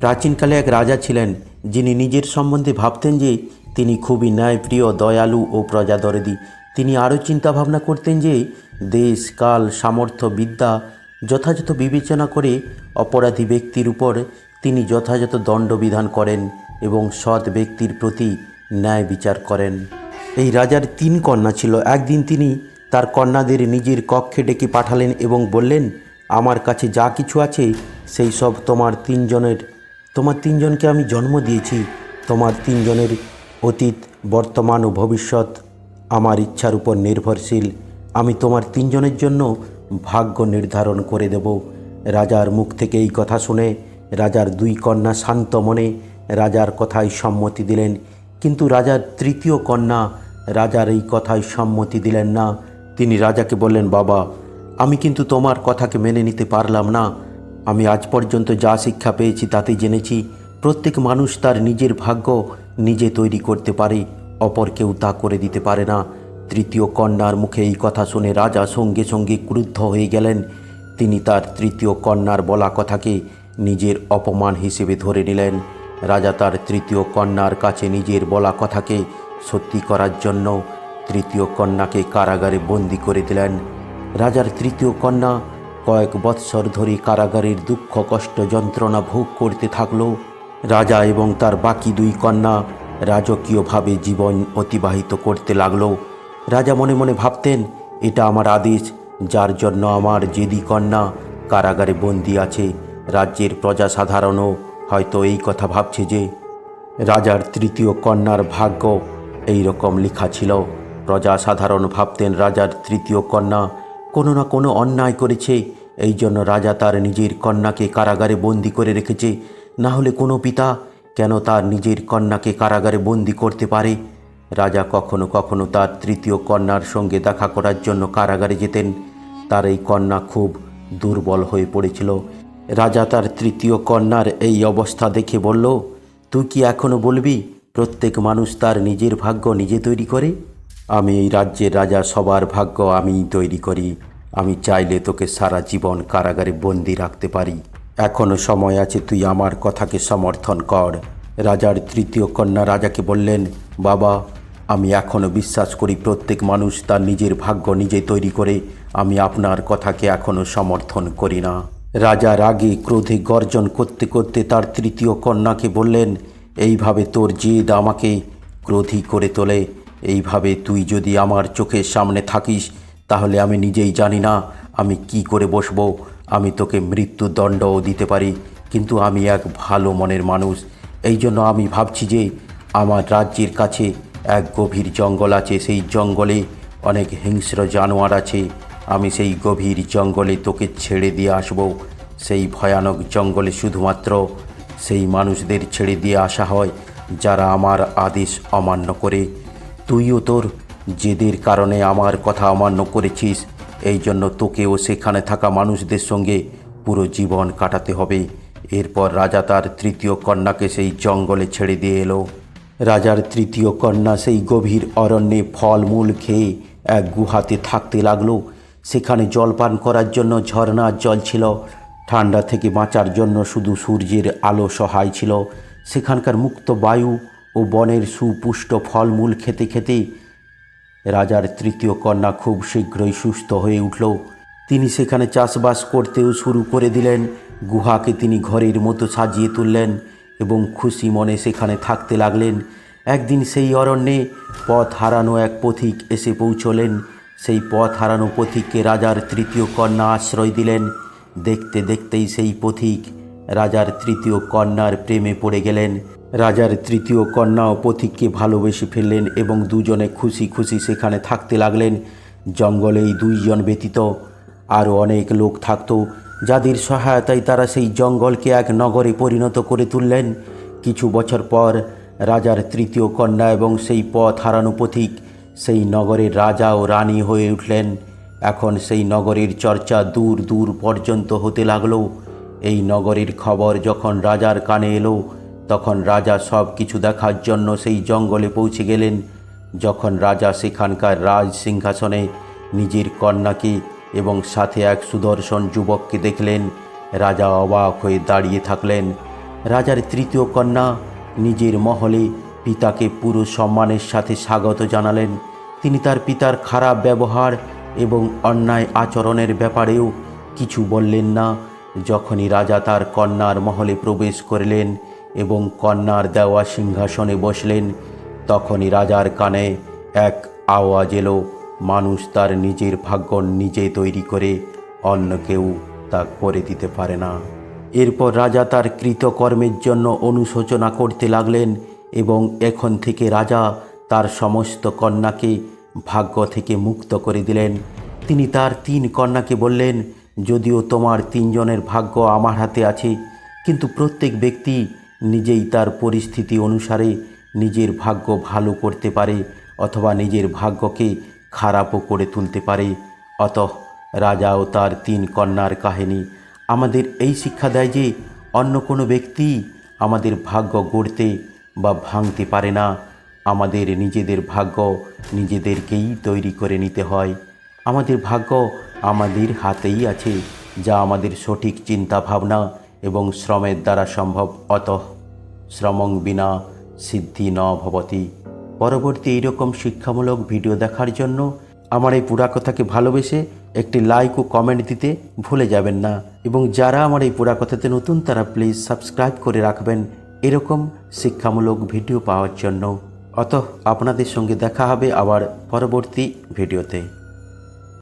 প্রাচীনকালে এক রাজা ছিলেন, যিনি নিজের সম্বন্ধে ভাবতেন যে তিনি খুবই ন্যায়প্রিয়, দয়ালু ও প্রজাদরদি। তিনি আরও চিন্তাভাবনা করতেন যে দেশ, কাল, সামর্থ্য, বিদ্যা যথাযথ বিবেচনা করে অপরাধী ব্যক্তির উপর তিনি যথাযথ দণ্ডবিধান করেন এবং সৎ ব্যক্তির প্রতি ন্যায় বিচার করেন। এই রাজার তিন কন্যা ছিল। একদিন তিনি তার কন্যাদের নিজের কক্ষে ডেকে পাঠালেন এবং বললেন, আমার কাছে যা কিছু আছে, সেই সব তোমার তিনজনের তোমার তিনজনকে আমি জন্ম দিয়েছি। তোমার তিনজনের অতীত, বর্তমান ও ভবিষ্যৎ আমার ইচ্ছার উপর নির্ভরশীল। আমি তোমার তিনজনের জন্য ভাগ্য নির্ধারণ করে দেব। রাজার মুখ থেকে এই কথা শুনে রাজার দুই কন্যা শান্ত মনে রাজার কথায় সম্মতি দিলেন। কিন্তু রাজার তৃতীয় কন্যা রাজার এই কথায় সম্মতি দিলেন না। তিনি রাজাকে বললেন, বাবা, আমি কিন্তু তোমার কথাকে মেনে নিতে পারলাম না। আমি আজ পর্যন্ত যা শিক্ষা পেয়েছি তাতে জেনেছি, প্রত্যেক মানুষ তার নিজের ভাগ্য নিজে তৈরি করতে পারে, অপর কেউ তা করে দিতে পারে না। তৃতীয় কন্যার মুখে এই কথা শুনে রাজা সঙ্গে সঙ্গে ক্রুদ্ধ হয়ে গেলেন। তিনি তার তৃতীয় কন্যার বলা কথাকে নিজের অপমান হিসেবে ধরে নিলেন। রাজা তার তৃতীয় কন্যার কাছে নিজের বলা কথাকে সত্যি করার জন্য তৃতীয় কন্যাকে কারাগারে বন্দি করে দিলেন। রাজার তৃতীয় কন্যা কয়েক বৎসর ধরে কারাগারের দুঃখ কষ্ট যন্ত্রণা ভোগ করতে থাকল রাজা এবং তার বাকি দুই কন্যা রাজকীয়ভাবে জীবন অতিবাহিত করতে লাগল। রাজা মনে মনে ভাবতেন, এটা আমার আদেশ, যার জন্য আমার জেদি কন্যা কারাগারে বন্দি আছে, রাজ্যের প্রজা সাধারণও হয়তো এই কথা ভাবছে যে রাজার তৃতীয় কন্যার ভাগ্য এই রকম লেখা ছিল। প্রজা সাধারণ ভাবতেন, রাজার তৃতীয় কন্যা কোনো না কোনো অন্যায় করেছে। এই জন্য রাজা তার নিজের কন্যাকে কারাগারে বন্দি করে রেখেছে। না হলে কোনো পিতা কেন তার নিজের কন্যাকে কারাগারে বন্দি করতে পারে? রাজা কখনো কখনো তার তৃতীয় কন্যার সঙ্গে দেখা করার জন্য কারাগারে যেতেন। তার এই কন্যা খুব দুর্বল হয়ে পড়েছিল। রাজা তার তৃতীয় কন্যার এই অবস্থা দেখে বলল, তুই কি এখনও বলবি, প্রত্যেক মানুষ তার নিজের ভাগ্য নিজে তৈরি করে? আমি এই রাজ্যের রাজা সবার ভাগ্য আমিই তৈরি করি। আমি চাইলে তোকে সারা জীবন কারাগারে বন্দি রাখতে পারি। এখনও সময় আছে তুই আমার কথাকে সমর্থন কর। রাজার তৃতীয় কন্যা রাজাকে বললেন, বাবা, আমি এখনও বিশ্বাস করি প্রত্যেক মানুষ তার নিজের ভাগ্য নিজে তৈরি করে। আমি আপনার কথাকে এখনও সমর্থন করি না। রাজা রাগে ক্রোধে গর্জন করতে করতে তার তৃতীয় কন্যাকে বললেন, এইভাবে তোর জেদ আমাকে ক্রোধী করে তোলে। এইভাবে তুই যদি আমার চোখের সামনে থাকিস, তাহলে আমি নিজেই জানি না আমি কি করে বসবো। আমি তোকে মৃত্যুদণ্ডও দিতে পারি, কিন্তু আমি এক ভালো মনের মানুষ। এই জন্য আমি ভাবছি যে আমার রাজ্যের কাছে এক গভীর জঙ্গল আছে। সেই জঙ্গলে অনেক হিংস্র জানোয়ার আছে। আমি সেই গভীর জঙ্গলে তোকে ছেড়ে দিয়ে আসব। সেই ভয়ানক জঙ্গলে শুধুমাত্র সেই মানুষদের ছেড়ে দিয়ে আসা হয়, যারা আমার আদেশ অমান্য করে। তুইও তোর জেদের কারণে আমার কথা অমান্য করেছিস। এই জন্য তোকেও সেখানে থাকা মানুষদের সঙ্গে পুরো জীবন কাটাতে হবে। এরপর রাজা তার তৃতীয় কন্যাকে সেই জঙ্গলে ছেড়ে দিয়ে এলো। রাজার তৃতীয় কন্যা সেই গভীর অরণ্যে ফলমূল খেয়ে এক গুহাতে থাকতে লাগল। সেখানে জলপান করার জন্য ঝর্ণার জল ছিল। ঠান্ডা থেকে বাঁচার জন্য শুধু সূর্যের আলো সহায় ছিল। সেখানকার মুক্ত বায়ু ও বনের সুপুষ্ট ফলমূল খেতে খেতে রাজার তৃতীয় কন্যা খুব শীঘ্রই সুস্থ হয়ে উঠল। তিনি সেখানে চাষবাস করতেও শুরু করে দিলেন। গুহাকে তিনি ঘরের মতো সাজিয়ে তুললেন এবং খুশি মনে সেখানে থাকতে লাগলেন। একদিন সেই অরণ্যে পথ হারানো এক পথিক এসে পৌঁছলেন। সেই পথ হারানো পথিককে রাজার তৃতীয় কন্যা আশ্রয় দিলেন। দেখতে দেখতেই সেই পথিক রাজার তৃতীয় কন্যার প্রেমে পড়ে গেলেন। রাজার তৃতীয় কন্যা ও পথিককে ভালোবেসে ফেললেন এবং দুজনে খুশি খুশি সেখানে থাকতে লাগলেন। জঙ্গলে এই দুইজন ব্যতীত আরও অনেক লোক থাকত, যাদের সহায়তায় তারা সেই জঙ্গলকে এক নগরে পরিণত করে তুললেন। কিছু বছর পর রাজার তৃতীয় কন্যা এবং সেই পথ হারানো পথিক সেই নগরের রাজা ও রানী হয়ে উঠলেন। এখন সেই নগরের চর্চা দূর দূর পর্যন্ত হতে লাগল। এই নগরের খবর যখন রাজার কানে এলো তখন রাজা সব কিছু দেখার জন্য সেই জঙ্গলে পৌঁছে গেলেন। যখন রাজা সেখানকার রাজ সিংহাসনে নিজের কন্যাকে এবং সাথে এক সুদর্শন যুবককে দেখলেন, রাজা অবাক হয়ে দাঁড়িয়ে থাকলেন। রাজার তৃতীয় কন্যা নিজের মহলে পিতাকে পুরো সম্মানের সাথে স্বাগত জানালেন। তিনি তার পিতার খারাপ ব্যবহার এবং অন্যায় আচরণের ব্যাপারেও কিছু বললেন না। যখনই রাজা তার কন্যার মহলে প্রবেশ করলেন এবং কন্যার দেওয়া সিংহাসনে বসলেন। তখনই রাজার কানে এক আওয়াজ এলো। মানুষ তার নিজের ভাগ্য নিজে তৈরি করে অন্য কেউ তা করে দিতে পারে না। এরপর রাজা তার কৃতকর্মের জন্য অনুশোচনা করতে লাগলেন এবং এখন থেকে রাজা তার সমস্ত কন্যাকে ভাগ্য থেকে মুক্ত করে দিলেন। তিনি তার তিন কন্যাকে বললেন, যদিও তোমার তিনজনের ভাগ্য আমার হাতে আছে, কিন্তু প্রত্যেক ব্যক্তি নিজেই তার পরিস্থিতি অনুসারে নিজের ভাগ্য ভালো করতে পারে অথবা নিজের ভাগ্যকে খারাপও করে তুলতে পারে। অত রাজা ও তার তিন কন্যার কাহিনী। আমাদের এই শিক্ষা দেয় যে, অন্য কোনো ব্যক্তি আমাদের ভাগ্য গড়তে বা ভাঙতে পারে না। আমাদের নিজেদের ভাগ্য নিজেদেরকেই তৈরি করে নিতে হয়। আমাদের ভাগ্য আমাদের হাতেই আছে, যা আমাদের সঠিক চিন্তা ভাবনা এবং শ্রমের দ্বারা সম্ভব অত শ্রমং বিনা সিদ্ধি ন ভবতি। পরবর্তী এইরকম শিক্ষামূলক ভিডিও দেখার জন্য আমার এই পুরা কথাকে ভালোবেসে একটি লাইক ও কমেন্ট দিতে ভুলে যাবেন না। এবং যারা আমার এই পুরা কথাতে নতুন, তারা প্লিজ সাবস্ক্রাইব করে রাখবেন এরকম শিক্ষামূলক ভিডিও পাওয়ার জন্য। অত আপনাদের সঙ্গে দেখা হবে আবার পরবর্তী ভিডিওতে।